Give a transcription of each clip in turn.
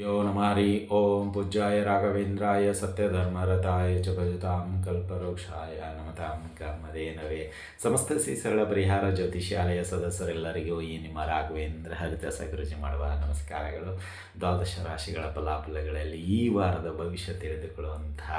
ಯೋ ನಮಾರಿ ಓಂ ಪೂಜ್ಯಾಯ ರಾಘವೇಂದ್ರಾಯ ಸತ್ಯಧರ್ಮರತಾಯ ಚ ಭಜತಾಂ ಕಲ್ಪರೋಕ್ಷಾಯ ನಮತಾಂ ಕಾಮಧೇನವೇ ಸಮಸ್ತ ಶ್ರೀ ಸರಳ ಪರಿಹಾರ ಜ್ಯೋತಿಷ್ಯಾಲಯ ಸದಸ್ಯರೆಲ್ಲರಿಗೂ ಈ ನಿಮ್ಮ ರಾಘವೇಂದ್ರ ಹರಿದಾಸ ಗುರುಜಿ ಮಾಡುವ ನಮಸ್ಕಾರಗಳು. ದ್ವಾದಶ ರಾಶಿಗಳ ಫಲಾಫಲಗಳಲ್ಲಿ ಈ ವಾರದ ಭವಿಷ್ಯ ತಿಳಿದುಕೊಳ್ಳುವಂತಹ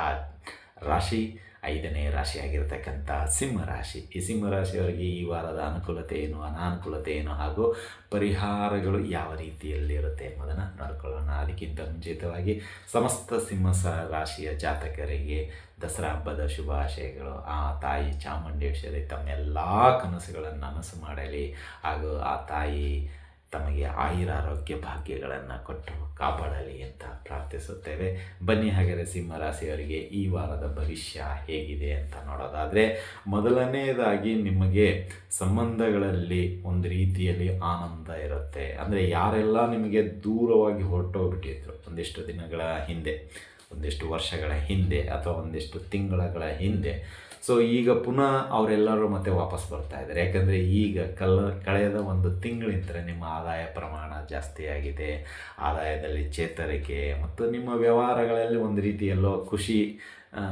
ರಾಶಿ, ಐದನೇ ರಾಶಿಯಾಗಿರ್ತಕ್ಕಂಥ ಸಿಂಹ ರಾಶಿ. ಈ ಸಿಂಹ ರಾಶಿಯವರಿಗೆ ಈ ವಾರದ ಅನುಕೂಲತೆ ಏನು, ಅನಾನುಕೂಲತೆ ಏನು, ಹಾಗೂ ಪರಿಹಾರಗಳು ಯಾವ ರೀತಿಯಲ್ಲಿ ಇರುತ್ತೆ ಎಂಬುದನ್ನು ನೋಡಿಕೊಳ್ಳೋಣ. ಅದಕ್ಕಿಂತ ಮುಂಚಿತವಾಗಿ ಸಮಸ್ತ ಸಿಂಹ ರಾಶಿಯ ಜಾತಕರಿಗೆ ದಸರಾ ಹಬ್ಬದ ಶುಭಾಶಯಗಳು. ಆ ತಾಯಿ ಚಾಮುಂಡೇಶ್ವರಿ ತಮ್ಮೆಲ್ಲ ಕನಸುಗಳನ್ನು ನನಸು ಮಾಡಲಿ, ಹಾಗೂ ಆ ತಾಯಿ ತಮಗೆ ಆಯುರಾರೋಗ್ಯ ಭಾಗ್ಯಗಳನ್ನು ಕೊಟ್ಟು ಕಾಪಾಡಲಿ ಅಂತ ಪ್ರಾರ್ಥಿಸುತ್ತೇವೆ. ಬನ್ನಿ ಹಾಗಾದರೆ ಸಿಂಹರಾಶಿಯವರಿಗೆ ಈ ವಾರದ ಭವಿಷ್ಯ ಹೇಗಿದೆ ಅಂತ ನೋಡೋದಾದರೆ, ಮೊದಲನೆಯದಾಗಿ ನಿಮಗೆ ಸಂಬಂಧಗಳಲ್ಲಿ ಒಂದು ರೀತಿಯಲ್ಲಿ ಆನಂದ ಇರುತ್ತೆ. ಅಂದರೆ ಯಾರೆಲ್ಲ ನಿಮಗೆ ದೂರವಾಗಿ ಹೊರಟೋಗ್ಬಿಟ್ಟಿದ್ರು, ಒಂದಿಷ್ಟು ದಿನಗಳ ಹಿಂದೆ, ಒಂದಿಷ್ಟು ವರ್ಷಗಳ ಹಿಂದೆ ಅಥವಾ ಒಂದಿಷ್ಟು ತಿಂಗಳ ಹಿಂದೆ ಸೊ ಈಗ ಪುನಃ ಅವರೆಲ್ಲರೂ ಮತ್ತೆ ವಾಪಸ್ ಬರ್ತಾ ಇದ್ದಾರೆ. ಯಾಕಂದರೆ ಈಗ ಕಲ್, ಕಳೆದ ಒಂದು ತಿಂಗಳಿಂದ ನಿಮ್ಮ ಆದಾಯ ಪ್ರಮಾಣ ಜಾಸ್ತಿಯಾಗಿದೆ ಆದಾಯದಲ್ಲಿ ಚೇತರಿಕೆ ಮತ್ತು ನಿಮ್ಮ ವ್ಯವಹಾರಗಳಲ್ಲಿ ಒಂದು ರೀತಿಯಲ್ಲೋ ಖುಷಿ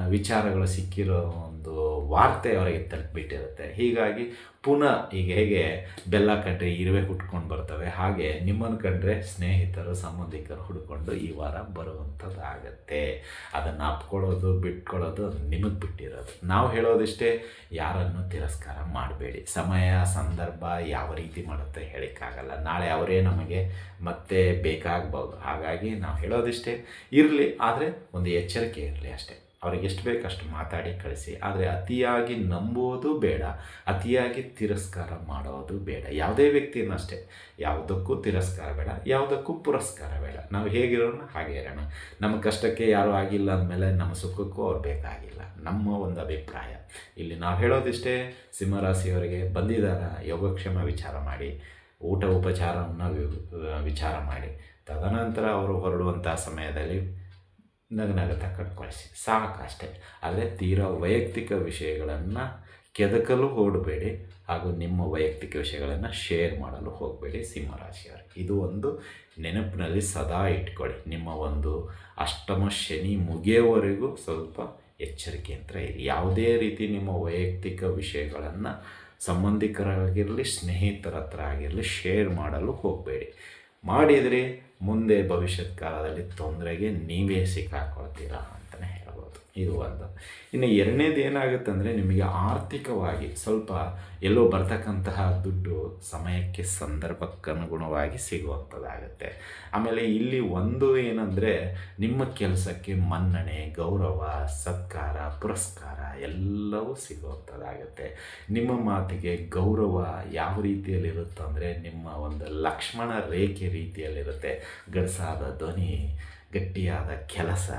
ವಿಚಾರಗಳು ಸಿಕ್ಕಿರೋ ಒಂದು ವಾರ್ತೆ ಅವರಿಗೆ ತಲುಪಿಬಿಟ್ಟಿರುತ್ತೆ. ಹೀಗಾಗಿ ಪುನಃ ಈಗ ಹೇಗೆ ಬೆಲ್ಲ ಕಂಡ್ರೆ ಇರುವೆ ಹುಟ್ಕೊಂಡು ಬರ್ತವೆ, ಹಾಗೆ ನಿಮ್ಮನ್ನು ಕಂಡ್ರೆ ಸ್ನೇಹಿತರು, ಸಂಬಂಧಿಕರು ಹುಡ್ಕೊಂಡು ಈ ವಾರ ಬರುವಂಥದ್ದಾಗತ್ತೆ. ಅದನ್ನು ಅಪ್ಕೊಳ್ಳೋದು ಬಿಟ್ಕೊಳ್ಳೋದು ನಿಮಗೆ ಬಿಟ್ಟಿರೋದು. ನಾವು ಹೇಳೋದಿಷ್ಟೇ, ಯಾರನ್ನು ತಿರಸ್ಕಾರ ಮಾಡಬೇಡಿ. ಸಮಯ, ಸಂದರ್ಭ ಯಾವ ರೀತಿ ಮಾಡುತ್ತೆ ಹೇಳಿಕ್ಕಾಗಲ್ಲ. ನಾಳೆ ಅವರೇ ನಮಗೆ ಮತ್ತೆ ಬೇಕಾಗ್ಬೋದು. ಹಾಗಾಗಿ ನಾವು ಹೇಳೋದಿಷ್ಟೇ ಇರಲಿ, ಆದರೆ ಒಂದು ಎಚ್ಚರಿಕೆ ಇರಲಿ ಅಷ್ಟೇ. ಅವ್ರಿಗೆ ಎಷ್ಟು ಬೇಕು ಅಷ್ಟು ಮಾತಾಡಿ ಕಳಿಸಿ. ಆದರೆ ಅತಿಯಾಗಿ ನಂಬುವುದು ಬೇಡ. ಅತಿಯಾಗಿ ತಿರಸ್ಕಾರ ಮಾಡೋದು ಬೇಡ. ಯಾವುದೇ ವ್ಯಕ್ತಿಯನ್ನು ಅಷ್ಟೇ. ಯಾವುದಕ್ಕೂ ತಿರಸ್ಕಾರ ಬೇಡ. ಯಾವುದಕ್ಕೂ ಪುರಸ್ಕಾರ ಬೇಡ. ನಾವು ಹೇಗಿರೋಣ ಹಾಗೆ ಇರೋಣ. ನಮ್ಮ ಕಷ್ಟಕ್ಕೆ ಯಾರೂ ಆಗಿಲ್ಲ ಅಂದಮೇಲೆ ನಮ್ಮ ಸುಖಕ್ಕೂ ಅವ್ರು ಬೇಕಾಗಿಲ್ಲ. ನಮ್ಮ ಒಂದು ಅಭಿಪ್ರಾಯ. ಇಲ್ಲಿ ನಾವು ಹೇಳೋದಿಷ್ಟೇ, ಸಿಂಹರಾಶಿಯವರಿಗೆ ಬಂದಿದ್ದಾರ ಯೋಗಕ್ಷೇಮ ವಿಚಾರ ಮಾಡಿ, ಊಟ ಉಪಚಾರವನ್ನು ವಿಚಾರ ಮಾಡಿ. ತದನಂತರ ಅವರು ಹೊರಡುವಂಥ ಸಮಯದಲ್ಲಿ ನಗನಗತ ಕಟ್ಕೊಳಿಸಿ. ಸಾಕಷ್ಟೇ ಆದರೆ ತೀರಾ ವೈಯಕ್ತಿಕ ವಿಷಯಗಳನ್ನು ಕೆದಕಲು ಓಡಬೇಡಿ ಹಾಗೂ ನಿಮ್ಮ ವೈಯಕ್ತಿಕ ವಿಷಯಗಳನ್ನು ಶೇರ್ ಮಾಡಲು ಹೋಗಬೇಡಿ ಸಿಂಹರಾಶಿಯವರು. ಇದು ಒಂದು ನೆನಪಿನಲ್ಲಿ ಸದಾ ಇಟ್ಕೊಳ್ಳಿ. ನಿಮ್ಮ ಒಂದು ಅಷ್ಟಮ ಶನಿ ಮುಗಿಯವರೆಗೂ ಸ್ವಲ್ಪ ಎಚ್ಚರಿಕೆಯಿಂದ ಇರಿ. ಯಾವುದೇ ರೀತಿ ನಿಮ್ಮ ವೈಯಕ್ತಿಕ ವಿಷಯಗಳನ್ನು ಸಂಬಂಧಿಕರಾಗಿರಲಿ, ಸ್ನೇಹಿತರ ಹತ್ರ ಆಗಿರಲಿ ಶೇರ್ ಮಾಡಲು ಹೋಗಬೇಡಿ. ಮಾಡಿದರೆ ಮುಂದೆ ಭವಿಷ್ಯತ್ ಕಾಲದಲ್ಲಿ ತೊಂದರೆಗೆ ನೀವೇ ಸಿಕ್ಕಾಕೊಳ್ತೀರಾ? ಇದು ಒಂದು ಇನ್ನು ಎರಡನೇದು ಏನಾಗುತ್ತೆ ಅಂದರೆ ನಿಮಗೆ ಆರ್ಥಿಕವಾಗಿ ಸ್ವಲ್ಪ ಎಲ್ಲೋ ಬರ್ತಕ್ಕಂತಹ ದುಡ್ಡು ಸಮಯಕ್ಕೆ ಸಂದರ್ಭಕ್ಕನುಗುಣವಾಗಿ ಸಿಗುವಂಥದ್ದಾಗುತ್ತೆ. ಆಮೇಲೆ ಇಲ್ಲಿ ಒಂದು ಏನಂದರೆ ನಿಮ್ಮ ಕೆಲಸಕ್ಕೆ ಮನ್ನಣೆ, ಗೌರವ, ಸತ್ಕಾರ, ಪುರಸ್ಕಾರ ಎಲ್ಲವೂ ಸಿಗುವಂಥದ್ದಾಗುತ್ತೆ. ನಿಮ್ಮ ಮಾತಿಗೆ ಗೌರವ ಯಾವ ರೀತಿಯಲ್ಲಿರುತ್ತೆ ಅಂದರೆ ನಿಮ್ಮ ಒಂದು ಲಕ್ಷ್ಮಣ ರೇಖೆ ರೀತಿಯಲ್ಲಿರುತ್ತೆ. ಗಡಸಾದ ಧ್ವನಿ, ಗಟ್ಟಿಯಾದ ಕೆಲಸ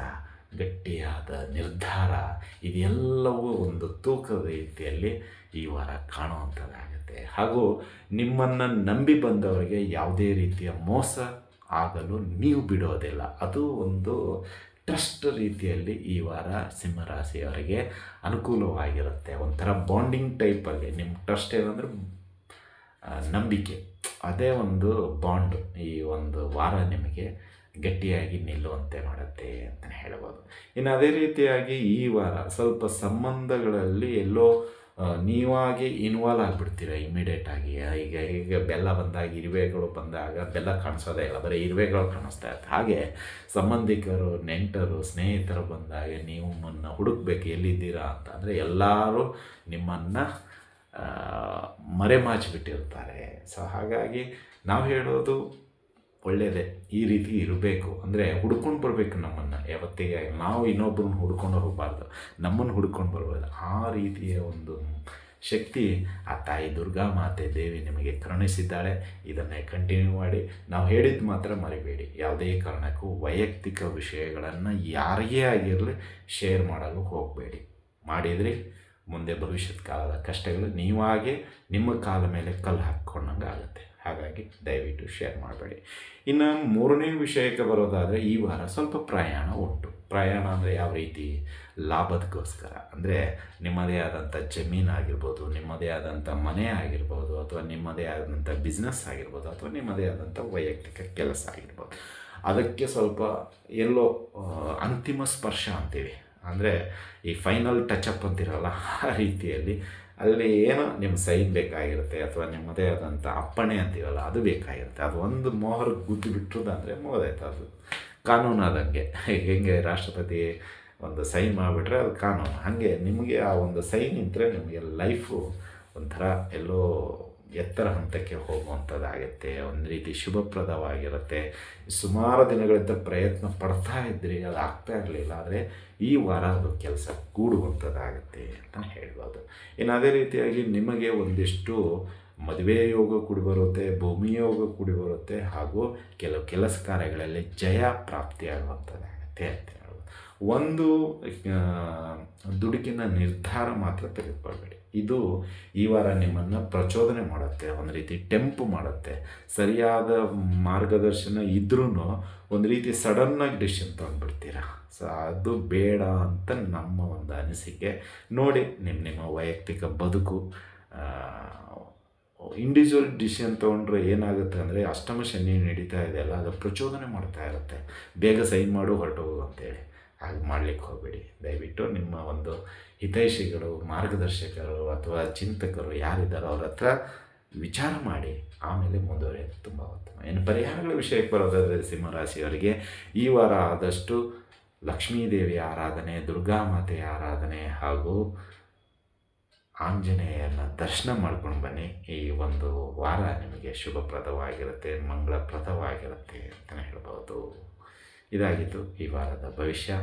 ಗಟ್ಟಿಯಾದ ನಿರ್ಧಾರ, ಇದೆಲ್ಲವೂ ಒಂದು ತೂಕದ ರೀತಿಯಲ್ಲಿ ಈ ವಾರ ಕಾಣುವಂಥದ್ದಾಗುತ್ತೆ ಹಾಗೂ ನಿಮ್ಮನ್ನು ನಂಬಿ ಬಂದವರಿಗೆ ಯಾವುದೇ ರೀತಿಯ ಮೋಸ ಆಗಲು ನೀವು ಬಿಡೋದಿಲ್ಲ. ಅದು ಒಂದು ಟ್ರಸ್ಟ್ ರೀತಿಯಲ್ಲಿ ಈ ವಾರ ಸಿಂಹರಾಶಿಯವರಿಗೆ ಅನುಕೂಲವಾಗಿರುತ್ತೆ. ಒಂಥರ ಬಾಂಡಿಂಗ್ ಟೈಪಲ್ಲಿ ನಿಮ್ಮ ಟ್ರಸ್ಟ್ ಏನಂದರೆ ನಂಬಿಕೆ. ಅದೇ ಒಂದು ಬಾಂಡ್ ಈ ಒಂದು ವಾರ ನಿಮಗೆ ಗಟ್ಟಿಯಾಗಿ ನಿಲ್ಲುವಂತೆ ಮಾಡುತ್ತೆ ಅಂತಲೇ ಹೇಳ್ಬೋದು. ಇನ್ನು ಅದೇ ರೀತಿಯಾಗಿ ಈ ವಾರ ಸ್ವಲ್ಪ ಸಂಬಂಧಗಳಲ್ಲಿ ಎಲ್ಲೋ ನೀವಾಗಿ ಇನ್ವಾಲ್ವ್ ಆಗಿಬಿಡ್ತೀರ ಇಮಿಡಿಯೇಟಾಗಿ ಈಗ ಈಗ ಬೆಲ್ಲ ಬಂದಾಗ, ಇರುವೆಗಳು ಬಂದಾಗ ಬೆಲ್ಲ ಕಾಣಿಸೋದೇ ಇಲ್ಲ, ಬರೀ ಇರುವೆಗಳು ಕಾಣಿಸ್ತಾ ಇರುತ್ತೆ. ಹಾಗೆ ಸಂಬಂಧಿಕರು, ನೆಂಟರು, ಸ್ನೇಹಿತರು ಬಂದಾಗ ನೀವು ಹುಡುಕ್ಬೇಕು ಎಲ್ಲಿದ್ದೀರಾ ಅಂತ ಅಂದರೆ ಎಲ್ಲರೂ ನಿಮ್ಮನ್ನು ಮರೆಮಾಚಿಬಿಟ್ಟಿರ್ತಾರೆ ಸೊ ಹಾಗಾಗಿ ನಾವು ಹೇಳೋದು ಒಳ್ಳೆಯದೇ ಈ ರೀತಿ ಇರಬೇಕು. ಅಂದರೆ ಹುಡ್ಕೊಂಡು ಬರಬೇಕು ನಮ್ಮನ್ನು. ಯಾವತ್ತಿಗೆ ನಾವು ಇನ್ನೊಬ್ಬರನ್ನ ಹುಡ್ಕೊಂಡು ಹೋಗಬಾರ್ದು. ನಮ್ಮನ್ನು ಹುಡ್ಕೊಂಡು ಬರಬಾರ್ದು. ಆ ರೀತಿಯ ಒಂದು ಶಕ್ತಿ ಆ ತಾಯಿ ದುರ್ಗಾ ಮಾತೆ ದೇವಿ ನಿಮಗೆ ಕರುಣಿಸಿದ್ದಾಳೆ. ಇದನ್ನೇ ಕಂಟಿನ್ಯೂ ಮಾಡಿ ನಾವು ಹೇಳಿದ್ದು ಮಾತ್ರ ಮರಿಬೇಡಿ. ಯಾವುದೇ ಕಾರಣಕ್ಕೂ ವೈಯಕ್ತಿಕ ವಿಷಯಗಳನ್ನು ಯಾರಿಗೇ ಆಗಿರಲಿ ಶೇರ್ ಮಾಡಲು ಹೋಗಬೇಡಿ. ಮಾಡಿದರೆ ಮುಂದೆ ಭವಿಷ್ಯದ ಕಾಲದ ಕಷ್ಟಗಳು ನೀವಾಗೇ ನಿಮ್ಮ ಕಾಲ ಮೇಲೆ ಕಲ್ಲು ಹಾಕ್ಕೊಂಡಂಗೆ ಆಗುತ್ತೆ. ಹಾಗಾಗಿ ದಯವಿಟ್ಟು ಶೇರ್ ಮಾಡಬೇಡಿ. ಇನ್ನು ಮೂರನೇ ವಿಷಯಕ್ಕೆ ಬರೋದಾದರೆ ಈ ವಾರ ಸ್ವಲ್ಪ ಪ್ರಯಾಣ ಉಂಟು. ಪ್ರಯಾಣ ಅಂದರೆ ಯಾವ ರೀತಿ? ಲಾಭದಕ್ಕೋಸ್ಕರ ಅಂದರೆ ನಿಮ್ಮದೇ ಆದಂಥ ಜಮೀನು ಆಗಿರ್ಬೋದು, ನಿಮ್ಮದೇ ಆದಂಥ ಮನೆ ಆಗಿರ್ಬೋದು, ಅಥವಾ ನಿಮ್ಮದೇ ಆದಂಥ ಬಿಸ್ನೆಸ್ ಆಗಿರ್ಬೋದು, ಅಥವಾ ನಿಮ್ಮದೇ ಆದಂಥ ವೈಯಕ್ತಿಕ ಕೆಲಸ ಆಗಿರ್ಬೋದು. ಅದಕ್ಕೆ ಸ್ವಲ್ಪ ಎಲ್ಲೋ ಅಂತಿಮ ಸ್ಪರ್ಶ ಅಂತೀವಿ. ಅಂದರೆ ಈ ಫೈನಲ್ ಟಚಪ್ ಅಂತಿರಲ್ಲ, ಆ ರೀತಿಯಲ್ಲಿ ಅಲ್ಲಿ ಏನೋ ನಿಮ್ಮ ಸೈನ್ ಬೇಕಾಗಿರುತ್ತೆ ಅಥವಾ ನಿಮ್ಮದೇ ಆದಂಥ ಅಪ್ಪಣೆ ಅಂತೀವಲ್ಲ, ಅದು ಬೇಕಾಗಿರುತ್ತೆ. ಅದು ಒಂದು ಮೋಹರ್ ಗುದ್ದು ಬಿಟ್ಟದಂದರೆ ಮುಗಿದಾಯ್ತು ಅದು. ಕಾನೂನು ಆದಂಗೆ. ಹೆಂಗೆ ರಾಷ್ಟ್ರಪತಿ ಒಂದು ಸೈನ್ ಮಾಡಿಬಿಟ್ರೆ ಅದು ಕಾನೂನು. ಹಾಗೆ ನಿಮಗೆ ಆ ಒಂದು ಸೈನ್ ಇದ್ದರೆ ನಿಮಗೆ ಲೈಫು ಒಂಥರ ಎಲ್ಲೋ ಎತ್ತರ ಹಂತಕ್ಕೆ ಹೋಗುವಂಥದ್ದಾಗುತ್ತೆ, ಒಂದು ರೀತಿ ಶುಭಪ್ರದವಾಗಿರುತ್ತೆ. ಸುಮಾರು ದಿನಗಳಿಂದ ಪ್ರಯತ್ನ ಪಡ್ತಾ ಇದ್ರಿ, ಅದು ಆಗ್ತಾ ಇರಲಿಲ್ಲ, ಆದರೆ ಈ ವಾರ ಅದು ಕೆಲಸ ಕೂಡುವಂಥದ್ದಾಗುತ್ತೆ ಅಂತ ಹೇಳ್ಬೋದು. ಇನ್ನು ಅದೇ ರೀತಿಯಾಗಿ ನಿಮಗೆ ಒಂದಿಷ್ಟು ಮದುವೆ ಯೋಗ ಕೂಡಿ ಬರುತ್ತೆ, ಭೂಮಿ ಯೋಗ ಕೂಡಿ ಬರುತ್ತೆ, ಹಾಗೂ ಕೆಲವು ಕೆಲಸ ಕಾರ್ಯಗಳಲ್ಲಿ ಜಯ ಪ್ರಾಪ್ತಿಯಾಗುವಂಥದ್ದಾಗುತ್ತೆ ಅಂತ ಹೇಳ್ಬೋದು. ಒಂದು ದುಡುಕಿನ ನಿರ್ಧಾರ ಮಾತ್ರ ತೆಗೆದುಕೊಳ್ಬೇಡಿ. ಇದು ಈ ವಾರ ನಿಮ್ಮನ್ನು ಪ್ರಚೋದನೆ ಮಾಡುತ್ತೆ, ಒಂದು ರೀತಿ ಟೆಂಪು ಮಾಡುತ್ತೆ. ಸರಿಯಾದ ಮಾರ್ಗದರ್ಶನ ಇದ್ರೂ ಒಂದು ರೀತಿ ಸಡನ್ನಾಗಿ ಡಿಸಿಷನ್ ತೊಗೊಂಡ್ಬಿಡ್ತೀರಾ? ಸೊ ಅದು ಬೇಡ ಅಂತ ನಮ್ಮ ಒಂದು ಅನಿಸಿಕೆ. ನೋಡಿ ನಿಮ್ಮ ನಿಮ್ಮ ವೈಯಕ್ತಿಕ ಬದುಕು ಇಂಡಿವಿಜುವಲ್ ಡಿಸಿಷನ್ ತೊಗೊಂಡ್ರೆ ಏನಾಗುತ್ತೆ ಅಂದರೆ ಅಷ್ಟಮ ಶನಿ ನಡೀತಾ ಇದೆಯಲ್ಲ ಅದು ಪ್ರಚೋದನೆ ಮಾಡ್ತಾ ಇರುತ್ತೆ. ಬೇಗ ಸೈನ್ ಮಾಡು ಹೊರಟೋಗು ಅಂತೇಳಿ. ಹಾಗೆ ಮಾಡಲಿಕ್ಕೆ ಹೋಗಬೇಡಿ. ದಯವಿಟ್ಟು ನಿಮ್ಮ ಒಂದು ಹಿತೈಷಿಗಳು, ಮಾರ್ಗದರ್ಶಕರು ಅಥವಾ ಚಿಂತಕರು ಯಾರಿದ್ದಾರೋ ಅವ್ರ ಹತ್ರ ವಿಚಾರ ಮಾಡಿ, ಆಮೇಲೆ ಮುಂದುವರಿಯೋದು ತುಂಬ ಉತ್ತಮ. ಏನು ಪರಿಹಾರಗಳ ವಿಷಯಕ್ಕೆ ಬರೋದಾದರೆ ಸಿಂಹರಾಶಿಯವರಿಗೆ, ಈ ವಾರ ಆದಷ್ಟು ಲಕ್ಷ್ಮೀದೇವಿಯ ಆರಾಧನೆ ದುರ್ಗಾಮಾತೆಯ ಆರಾಧನೆ ಹಾಗೂ ಆಂಜನೇಯನ ದರ್ಶನ ಮಾಡ್ಕೊಂಡು ಬನ್ನಿ. ಈ ಒಂದು ವಾರ ನಿಮಗೆ ಶುಭಪ್ರದವಾಗಿರುತ್ತೆ, ಮಂಗಳಪ್ರದವಾಗಿರುತ್ತೆ ಅಂತಲೇ ಹೇಳ್ಬೋದು. ಇದಾಗಿತ್ತು ಈ ವಾರದ ಭವಿಷ್ಯ.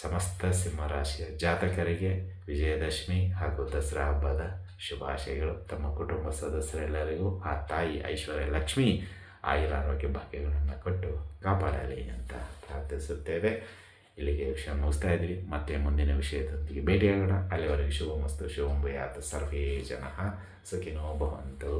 ಸಮಸ್ತ ಸಿಂಹರಾಶಿಯ ಜಾತಕರಿಗೆ ವಿಜಯದಶಮಿ ಹಾಗೂ ದಸರಾ ಹಬ್ಬದ ಶುಭಾಶಯಗಳು. ತಮ್ಮ ಕುಟುಂಬ ಸದಸ್ಯರೆಲ್ಲರಿಗೂ ಆ ತಾಯಿ ಐಶ್ವರ್ಯ ಲಕ್ಷ್ಮಿ ಆಯುರಾರೋಗ್ಯ ಭಾಗ್ಯಗಳನ್ನು ಕೊಟ್ಟು ಕಾಪಾಡಲಿ ಅಂತ ಪ್ರಾರ್ಥಿಸುತ್ತೇವೆ. ಇಲ್ಲಿಗೆ ವಿಷಯ ಮುಗಿಸ್ತಾ ಇದ್ವಿ. ಮತ್ತೆ ಮುಂದಿನ ವಿಷಯದೊಂದಿಗೆ ಭೇಟಿಯಾಗೋಣ. ಅಲ್ಲಿವರೆಗೆ ಶುಭಮಸ್ತು. ಮಸ್ತು ಶುಭಂ ಭಯಾತ್. ಸರ್ವೇ ಜನ. ಸುಖಿನೋ ಭವಂತು.